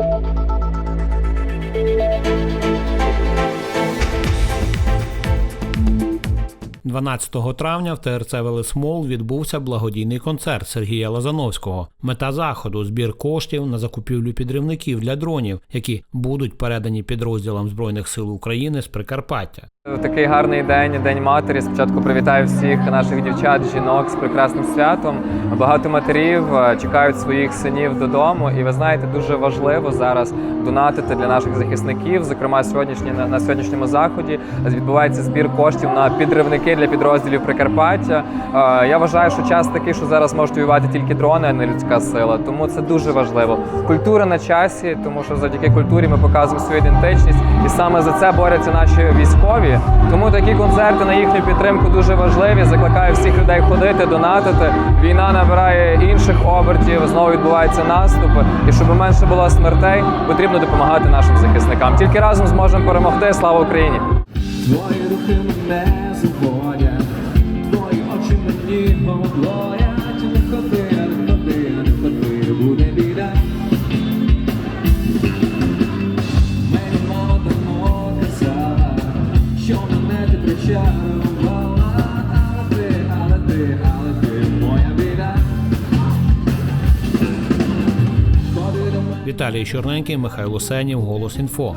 Música – 12 травня в ТРЦ Велесмол відбувся благодійний концерт Сергія Лазановського. Мета заходу збір коштів на закупівлю підривників для дронів, які будуть передані підрозділам збройних сил України з Прикарпаття. Такий гарний день, день матері. Спочатку привітаю всіх наших дівчат, жінок з прекрасним святом. Багато матерів е, чекають своїх синів додому, і ви знаєте, дуже важливо зараз донатити для наших захисників. Зокрема, сьогоднішні на сьогоднішньому заході відбувається збір коштів на підривники для підрозділів Прикарпаття. Я вважаю, що час такий, що зараз можуть воювати тільки дрони, а не людська сила. Тому це дуже важливо. Культура на часі, тому що завдяки культурі ми показуємо свою ідентичність, і саме за це борються наші військові. Тому такі концерти на їхню підтримку дуже важливі. Закликаю всіх людей ходити, донатити. Війна набирає інших обертів, знову відбуваються наступи. І щоб менше було смертей, потрібно допомагати нашим захисникам. Тільки разом зможемо перемогти. Слава Україні! Твої руки мене заводять, твої очі мені говорять, не ходи, не ходи, не ходи, буде біда. Мені мама давно казала, що мене ти причарувала, але ти, але ти, але ти моя біда. Віталій Чорненький, Михайло Сенів, Голос інфо.